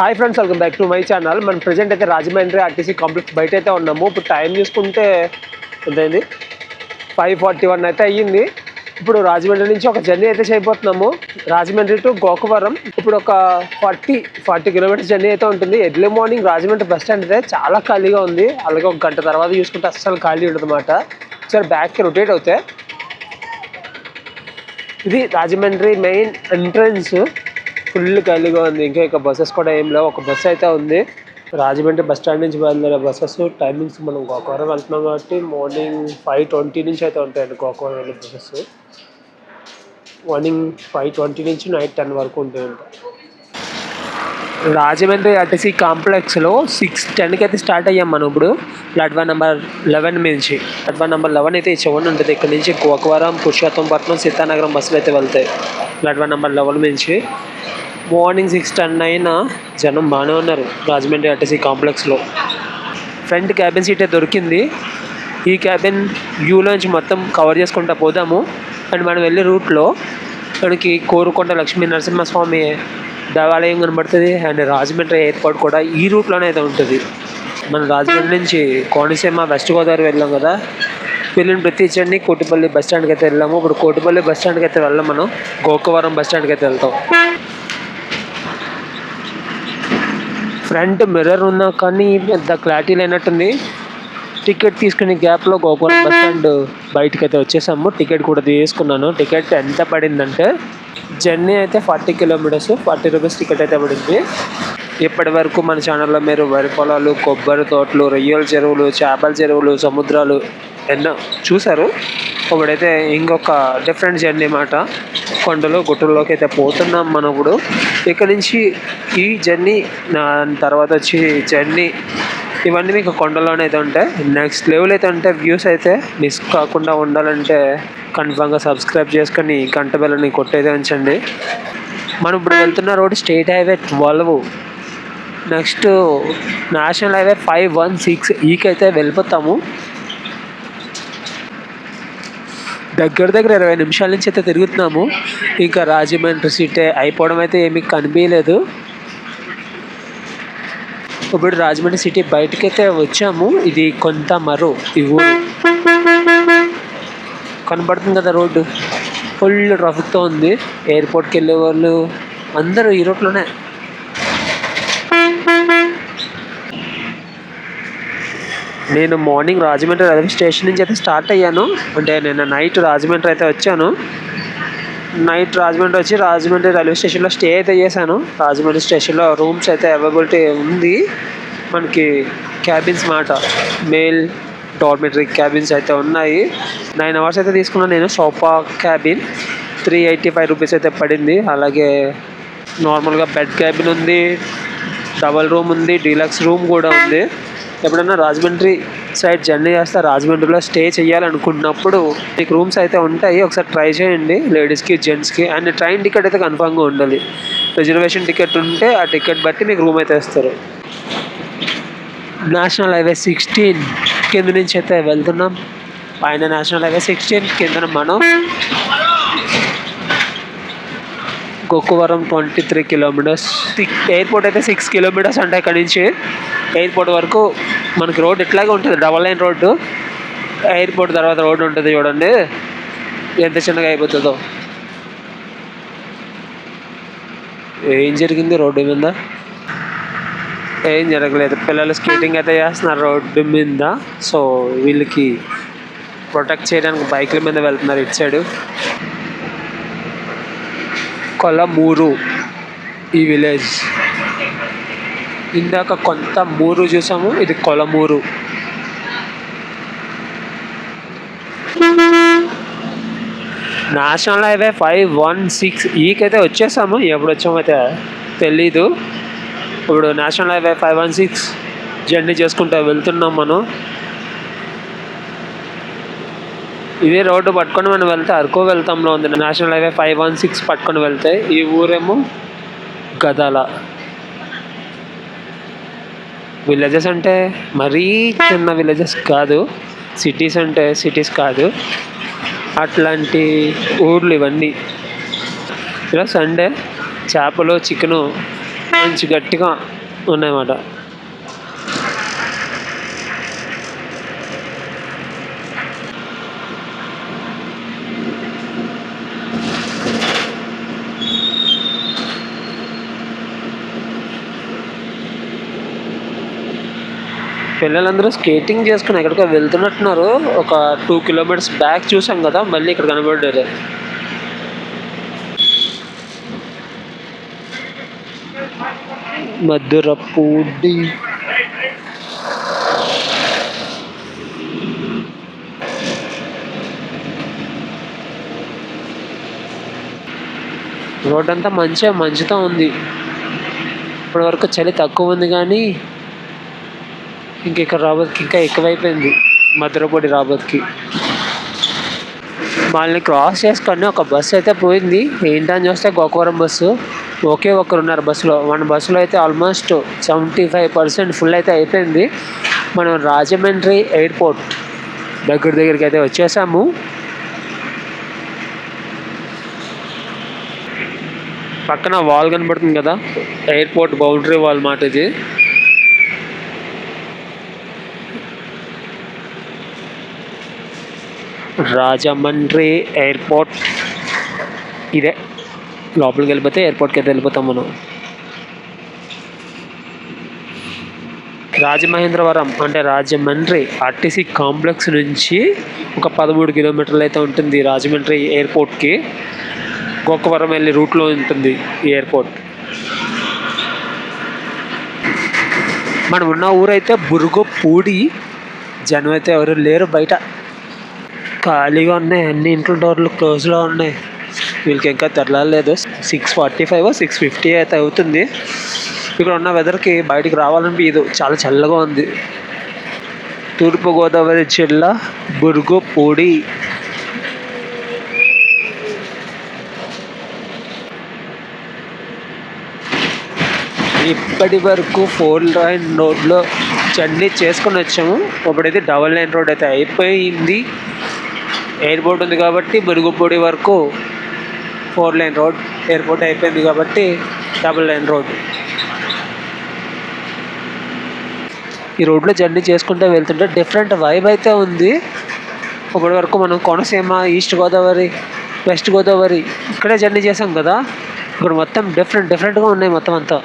Hi friends welcome back to my channel మనం present అయితే Rajahmundry RTC complex బయట అయితే ఉన్నాము. ఇప్పుడు టైం చూసుకుంటే ఎంతైంది? ఫైవ్ ఫార్టీ వన్ అయితే అయ్యింది. ఇప్పుడు రాజమండ్రి నుంచి ఒక జర్నీ అయితే చేయబోతున్నాము. రాజమండ్రి టు గోకవరం. ఇప్పుడు ఒక ఫార్టీ ఫార్టీ కిలోమీటర్స్ జర్నీ అయితే ఉంటుంది. Early morning Rajahmundry bus stand అయితే చాలా ఖాళీగా ఉంది. అలాగే ఒక గంట తర్వాత చూసుకుంటే అస్సలు ఖాళీ ఉండదు అనమాట సరే బ్యాక్కి రొటేట్ అవుతాయి ఇది రాజమండ్రి మెయిన్ ఎంట్రన్స్ ఫుల్ ఖాళీగా ఉంది. ఇంకా ఇక బస్సెస్ కూడా ఏం లేవు. ఒక బస్సు అయితే ఉంది. రాజమండ్రి బస్ స్టాండ్ నుంచి బయలుదేరే బస్సెస్ టైమింగ్స్ మనం గోకవరం వెళ్తున్నాం కాబట్టి మార్నింగ్ ఫైవ్ ట్వంటీ నుంచి అయితే ఉంటాయండి గోకవరం వెళ్ళే బస్సెస్. మార్నింగ్ ఫైవ్ ట్వంటీ నుంచి నైట్ టెన్ వరకు ఉంటాయండి. రాజమండ్రి ఆర్టీసీ కాంప్లెక్స్లో సిక్స్ టెన్కి అయితే స్టార్ట్ అయ్యాం మనం ఇప్పుడు. ప్లాట్ఫామ్ నెంబర్ లెవెన్ నుంచి. ప్లాట్ఫామ్ నెంబర్ లెవెన్ అయితే చివరి ఉంటుంది. ఇక్కడ నుంచి గోకవరం పురుషోత్తంపట్నం సీతానగరం బస్సులు అయితే వెళ్తాయి. ప్లాట్ఫామ్ నెంబర్ లెవెన్ నుంచి. మార్నింగ్ సిక్స్ టెన్ అయినా జనం బాగానే ఉన్నారు. రాజమండ్రి ఆర్టీసీ కాంప్లెక్స్లో. ఫ్రంట్ క్యాబిన్ సీటే దొరికింది. ఈ క్యాబిన్ వ్యూలోంచి మొత్తం కవర్ చేసుకుంటా పోదాము. అండ్ మనం వెళ్ళే రూట్లో మనకి కోరుకొండ లక్ష్మీ నరసింహస్వామి దేవాలయం కనబడుతుంది. అండ్ రాజమండ్రి ఎయిర్పోర్ట్ కూడా ఈ రూట్లోనే అయితే ఉంటుంది. మనం రాజమండ్రి నుంచి కోనసీమ వెస్ట్ గోదావరి వెళ్ళాం కదా. వెళ్ళిన ప్రతి జర్నీ కోటిపల్లి బస్ స్టాండ్కి అయితే వెళ్ళాము. ఇప్పుడు కోటిపల్లి బస్ స్టాండ్కి అయితే వెళ్ళాం మనం. గోకవరం బస్ స్టాండ్కి అయితే వెళ్తాం. ఫ్రంట్ మిర్రర్ ఉన్నా కానీ పెద్ద క్లారిటీ లేనట్టుంది. టికెట్ తీసుకునే గ్యాప్లో గోకులం బస్ స్టాండ్ బయటకు అయితే వచ్చేసాము. టికెట్ కూడా తీసుకున్నాను. టికెట్ ఎంత పడిందంటే జర్నీ అయితే forty kilometres forty rupees ticket అయితే పడింది. ఇప్పటి వరకు మన ఛానల్లో మీరు వరి పొలాలు కొబ్బరి తోటలు రొయ్యల చెరువులు చేపల చెరువులు సముద్రాలు ఎన్నో చూసారు ఇప్పుడైతే ఇంకొక డిఫరెంట్ జర్నీ అన్నమాట. కొండలు గుట్టల్లోకి అయితే పోతున్నాం మనం ఇప్పుడు ఇక్కడ నుంచి ఈ జర్నీ నా తర్వాత వచ్చి జర్నీ ఇవన్నీ మీకు కొండలోనే అయితే ఉంటాయి. నెక్స్ట్ లెవెల్ అయితే ఉంటే వ్యూస్ అయితే మిస్ కాకుండా ఉండాలంటే కన్ఫామ్గా సబ్స్క్రైబ్ చేసుకొని గంట బెల్లని కొట్టేదే ఉంచండి. మనం ఇప్పుడు వెళ్తున్న road state highway twelve next national highway five one six ఈకైతే వెళ్ళిపోతాము. దగ్గర దగ్గర ఇరవై నిమిషాల నుంచి అయితే తిరుగుతున్నాము. ఇంకా రాజమండ్రి సిటీ అయిపోవడం అయితే ఏమీ కనిపించలేదు. ఇప్పుడు రాజమండ్రి సిటీ బయటకైతే వచ్చాము. ఇది కొంత మరో ఈ ఊరు. కనబడుతుంది కదా రోడ్డు. ఫుల్ ట్రాఫిక్తో ఉంది. ఎయిర్పోర్ట్కి వెళ్ళే వాళ్ళు అందరూ ఈ రోడ్లోనే. నేను మార్నింగ్ రాజమండ్రి రైల్వే స్టేషన్ నుంచి అయితే స్టార్ట్ అయ్యాను. అంటే నిన్న నైట్ రాజమండ్రి అయితే వచ్చాను. నైట్ రాజమండ్రి వచ్చి రాజమండ్రి రైల్వే స్టేషన్లో స్టే అయితే చేశాను. రాజమండ్రి స్టేషన్లో రూమ్స్ అయితే అవైలబిలిటీ ఉంది. మనకి క్యాబిన్స్ మాట మేల్ డార్మెటరీ క్యాబిన్స్ అయితే ఉన్నాయి. నైన్ అవర్స్ అయితే తీసుకున్నాను నేను sofa cabin three eighty five rupees అయితే పడింది. అలాగే నార్మల్గా బెడ్ క్యాబిన్ ఉంది డబల్ రూమ్ ఉంది డీలక్స్ రూమ్ కూడా ఉంది. ఎప్పుడన్నా రాజమండ్రి సైడ్ జర్నీ చేస్తే రాజమండ్రిలో స్టే చేయాలనుకున్నప్పుడు మీకు రూమ్స్ అయితే ఉంటాయి ఒకసారి ట్రై చేయండి లేడీస్కి జెంట్స్కి. అండ్ ట్రైన్ టికెట్ అయితే కన్ఫామ్గా ఉండాలి. రిజర్వేషన్ టికెట్ ఉంటే ఆ టికెట్ బట్టి మీకు రూమ్ అయితే ఇస్తారు. నేషనల్ హైవే సిక్స్టీన్ కింద నుంచి అయితే వెళ్తున్నాం. పైన నేషనల్ హైవే సిక్స్టీన్ కింద మనం Gokavaram twenty three kilometres. Airport అయితే సిక్స్ కిలోమీటర్స్ అంటే అక్కడి నుంచి. ఎయిర్పోర్ట్ వరకు మనకి రోడ్ ఇట్లాగే ఉంటుంది. Double line road. ఎయిర్పోర్ట్ తర్వాత రోడ్డు ఉంటుంది చూడండి. ఎంత చిన్నగా అయిపోతుందో. ఏం జరిగింది రోడ్డు మీద? ఏం జరగలేదు. పిల్లలు స్కేటింగ్ అయితే చేస్తున్నారు రోడ్డు మీద. సో వీళ్ళకి ప్రొటెక్ట్ చేయడానికి బైక్ల మీద వెళ్తున్నారు ఇటు సైడు. కొలమూరు ఈ విలేజ్. ఇందాక కొంత మూరు చూసాము ఇది Kolamuru national highway five one six ఈకైతే వచ్చేసాము ఎప్పుడు వచ్చామైతే తెలీదు. ఇప్పుడు national highway five one six journey చేసుకుంటూ వెళ్తున్నాం మనం. ఇదే రోడ్డు పట్టుకొని మనం వెళ్తే అరకు వెళ్తాంలో ఉంది. National highway five one six పట్టుకొని వెళ్తే ఈ ఊరేమో గదాల. విలేజెస్ అంటే మరీ చిన్న విలేజెస్ కాదు. సిటీస్ అంటే సిటీస్ కాదు. అట్లాంటి ఊర్లు ఇవన్నీ. ఇలా సండే చేపలు చికెను మంచి గట్టిగా ఉన్నాయన్నమాట. పిల్లలందరూ స్కేటింగ్ చేసుకుని ఎక్కడికో వెళ్తున్నట్టున్నారు. ఒక టూ కిలోమీటర్స్ బ్యాక్ చూసాం కదా మళ్ళీ ఇక్కడ కనబడ్డారు మధురపూడి రోడ్ అంతా మంచిగా మంచుతో ఉంది. ఇప్పటి వరకు చలి తక్కువ ఉంది కానీ ఇంక ఇక్కడ రాబోత్కి ఇంకా ఎక్కువైపోయింది మధురపూడి రాబోత్కి. వాళ్ళని క్రాస్ చేసుకొని ఒక బస్సు అయితే పోయింది. ఏంటని చూస్తే గోకవరం బస్సు ఒకే ఒకరు ఉన్నారు బస్సులో మన బస్సులో అయితే almost seventy five percent full అయితే అయిపోయింది. మనం రాజమండ్రి ఎయిర్పోర్ట్ దగ్గర దగ్గరికి అయితే వచ్చేసాము. పక్కన వాల్ కనబడుతుంది కదా? ఎయిర్పోర్ట్ బౌండరీ వాల్ మాట ఇది రాజమండ్రి ఎయిర్పోర్ట్. ఇదే. లోపలికి వెళ్ళిపోతే ఎయిర్పోర్ట్కి అయితే వెళ్ళిపోతాం మనం. రాజమహేంద్రవరం అంటే రాజమండ్రి ఆర్టీసీ కాంప్లెక్స్ నుంచి ఒక పదమూడు కిలోమీటర్లు అయితే ఉంటుంది రాజమండ్రి ఎయిర్పోర్ట్కి. గోకవరం వెళ్ళే రూట్లో ఉంటుంది ఈ ఎయిర్పోర్ట్. మనం ఉన్న ఊరైతే బురుగపూడి జనం అయితే ఎవరు లేరు బయట. ఖాళీగా ఉన్నాయి. అన్ని ఇంట్లో డోర్లు క్లోజ్లో ఉన్నాయి. వీళ్ళకి ఇంకా తెరలేదు six forty five six fifty అయితే అవుతుంది. ఇక్కడ ఉన్న వెదర్కి బయటికి రావాలనిపించదు చాలా చల్లగా ఉంది. తూర్పుగోదావరి జిల్లా బురుగుపూడి ఇప్పటి వరకు ఫోర్ లైన్ రోడ్లో జర్నీ చేసుకొని వచ్చాము. ఇప్పుడైతే డబల్ లైన్ రోడ్ అయితే అయిపోయింది. ఎయిర్పోర్ట్ ఉంది కాబట్టి బురుగుపూడి వరకు ఫోర్ లైన్ రోడ్ ఎయిర్పోర్ట్ అయిపోయింది కాబట్టి డబుల్ లైన్ రోడ్. ఈ రోడ్లో జర్నీ చేసుకుంటూ వెళ్తుంటే డిఫరెంట్ వైబ్ అయితే ఉంది. ఇప్పటి వరకు మనం కోనసీమ ఈస్ట్ గోదావరి వెస్ట్ గోదావరి ఇక్కడే జర్నీ చేసాం కదా. ఇప్పుడు మొత్తం డిఫరెంట్ డిఫరెంట్గా ఉన్నాయి మొత్తం అంతా.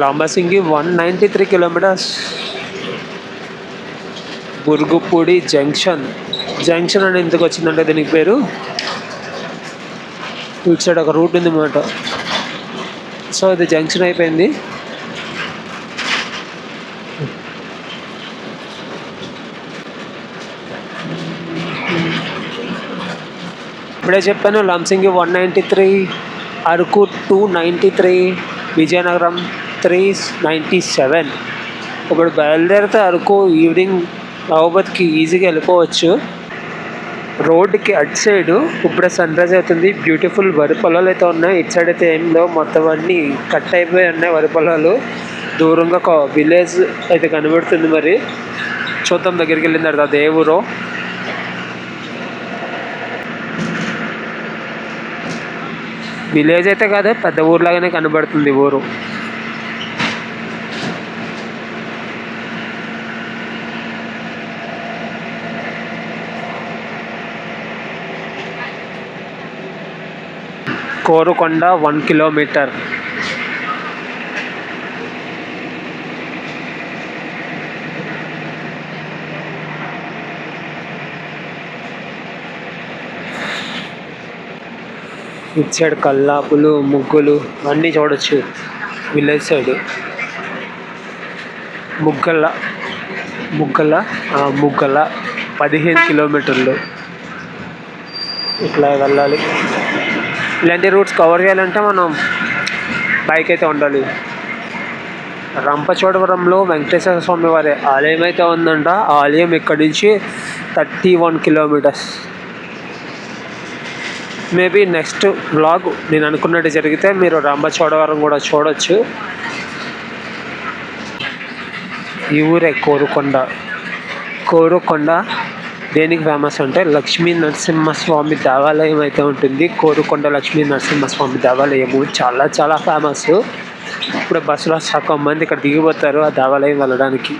Lambasingi one ninety three kilometres. Burugupudi junction. Junction అని ఎందుకు వచ్చిందంటే దీనికి పేరు? ఇటు సైడ్ ఒక రూట్ ఉంది అన్నమాట సో ఇది జంక్షన్ అయిపోయింది. ఇప్పుడే చెప్పాను Lambasingi one ninety three Araku two ninety three Vizianagaram three ninety seven. ఇప్పుడు బయలుదేరితే అరకు ఈవినింగ్ నవబత్కి ఈజీగా వెళ్ళిపోవచ్చు. రోడ్డుకి అటు సైడు ఇప్పుడే సన్ రైజ్ అవుతుంది. బ్యూటిఫుల్ వరి పొలాలు అయితే ఉన్నాయి. ఇటు సైడ్ అయితే ఏం లేవు. మొత్తం అన్నీ కట్ అయిపోయి ఉన్నాయి వరి పొలాలు. దూరంగా ఒక విలేజ్ అయితే కనబడుతుంది మరి. చూద్దాం దగ్గరికి వెళ్ళిన తర్వాత ఏ విలేజ్ అయితే కాదు పెద్ద ఊర్లాగానే కనబడుతుంది ఊరు. Korukonda one kilometer. ఇటు సైడ్ కల్లాపులు ముగ్గులు అన్నీ చూడొచ్చు. Village side. ముగ్గల ముగ్గల ముగ్గల పదిహేను కిలోమీటర్లు. ఇట్లా వెళ్ళాలి. ఇలాంటి రూట్స్ కవర్ చేయాలంటే మనం బైక్ అయితే ఉండాలి. రంపచోడవరంలో వెంకటేశ్వర స్వామి వారి ఆలయం అయితే ఉందంట. ఆ ఆలయం ఇక్కడి నుంచి thirty one kilometers maybe next vlog నేను అనుకున్నట్టు జరిగితే మీరు రంపచోడవరం కూడా చూడొచ్చు. ఈ ఊరే కోరుకొండ. కోరుకొండ దేనికి ఫేమస్ అంటే లక్ష్మీ నరసింహస్వామి దేవాలయం అయితే ఉంటుంది. కోరుకొండ లక్ష్మీ నరసింహస్వామి దేవాలయము చాలా చాలా ఫేమస్ ఇప్పుడు బస్సులో సగం మంది ఇక్కడ దిగిపోతారు ఆ దేవాలయం వెళ్ళడానికి.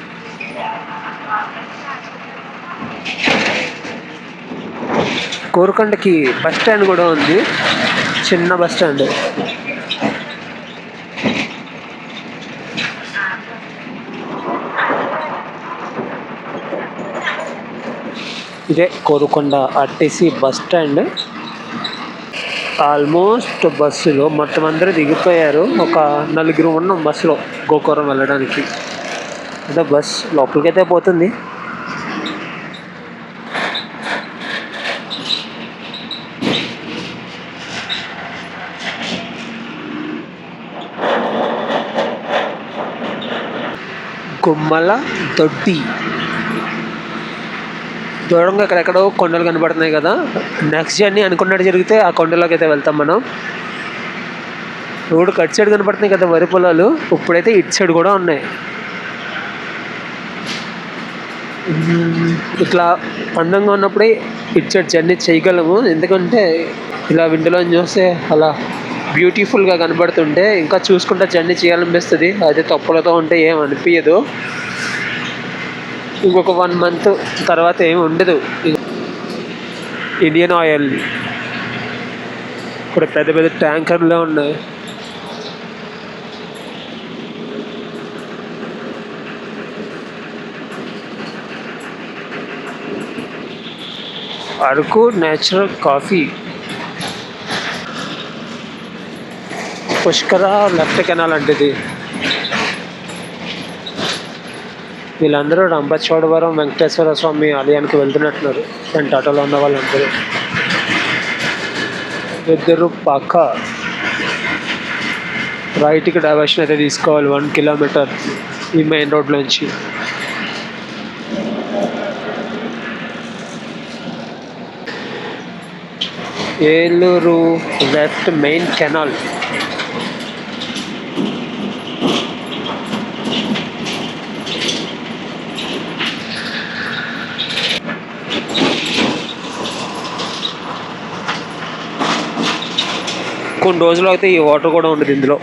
కోరుకొండకి బస్ స్టాండ్ కూడా ఉంది. చిన్న బస్ స్టాండ్. ఇదే Korukonda RTC bus stand. Almost బస్సులో మొత్తం అందరూ దిగిపోయారు. ఒక నలుగురు ఉన్నాం బస్సులో గోకురం వెళ్ళడానికి. అంటే బస్ లోపలికైతే పోతుంది. గుమ్మల దొడ్డి. దూరంగా అక్కడెక్కడో కొండలు కనబడుతున్నాయి కదా. నెక్స్ట్ జర్నీ అనుకున్నట్టు జరిగితే ఆ కొండలోకి అయితే వెళ్తాం మనం. రోడ్డు కట్ సైడ్ కనబడుతున్నాయి కదా వరి పొలాలు. ఇప్పుడైతే ఇటు సైడ్ కూడా ఉన్నాయి. ఇట్లా అందంగా ఉన్నప్పుడే ఇటు సైడ్ జర్నీ చేయగలము. ఎందుకంటే ఇలా విండోలో చూస్తే అలా బ్యూటిఫుల్గా కనబడుతుంటే ఇంకా చూసుకుంటే జర్నీ చేయాలనిపిస్తుంది. అదే తప్పులతో ఉంటే ఏం అనిపించదు ఇంకొక వన్ మంత్ తర్వాత ఏమి ఉండదు. ఇండియన్ ఆయిల్ ఇక్కడ పెద్ద పెద్ద ట్యాంకర్లు ఉన్నాయి. Araku natural coffee Pushkara left canal అంటే వీళ్ళందరూ రంపచోడవరం వెంకటేశ్వర స్వామి ఆలయానికి వెళ్తున్నట్టున్నారు. అండ్ ఆటోలో ఉన్న వాళ్ళందరూ. ఇద్దరు పక్క రైట్కి డైవర్షన్ అయితే తీసుకోవాలి. వన్ కిలోమీటర్ ఈ మెయిన్ రోడ్ నుంచి. Eluru left main canal. కొన్ని రోజులు అయితే ఈ వాటర్ కూడా ఉండదు ఇందులో.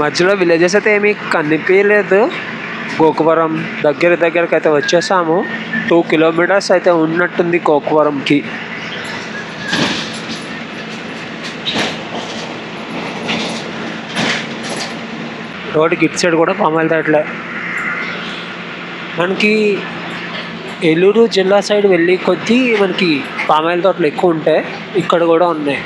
మధ్యలో విలేజెస్ అయితే ఏమీ కనిపించలేదు. గోకువరం దగ్గర దగ్గరకైతే అయితే వచ్చేసాము. టూ కిలోమీటర్స్ అయితే ఉన్నట్టుంది గోకువరంకి. రోడ్డుకి ఇటు సైడ్ కూడా పామాయిల్ తోటలే మనకి ఏలూరు జిల్లా సైడ్ వెళ్ళి కొద్దీ మనకి పామాయిల్ తోటలు ఎక్కువ ఉంటాయి ఇక్కడ కూడా ఉన్నాయి.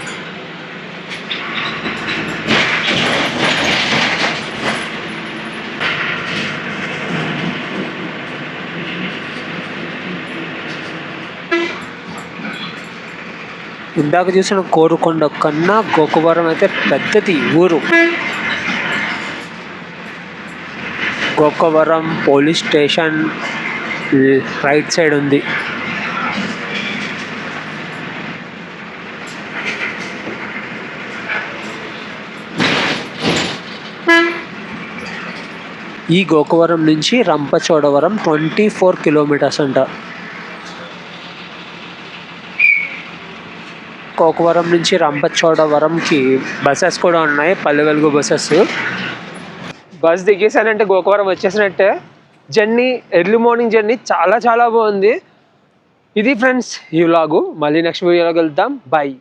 ఇందాక చూసిన కోరుకొండ కన్నా గోకువరం అయితే పెద్దది ఊరు. Gokavaram police station right side ఉంది. ఈ గోకవరం నుంచి రంపచోడవరం ట్వంటీ ఫోర్ కిలోమీటర్స్ అంట. గోకవరం నుంచి రంపచోడవరంకి బస్సెస్ కూడా ఉన్నాయి. పల్లె వెలుగు బస్సెస్ బస్ దిగేసానంటే గోకవరం వచ్చేసినట్టే. జర్నీ ఎర్లీ మార్నింగ్ జర్నీ చాలా చాలా బాగుంది. ఇది ఫ్రెండ్స్ ఈ వ్లాగు. మళ్ళీ నెక్స్ట్ వీడియోలో వెళ్తాం బాయ్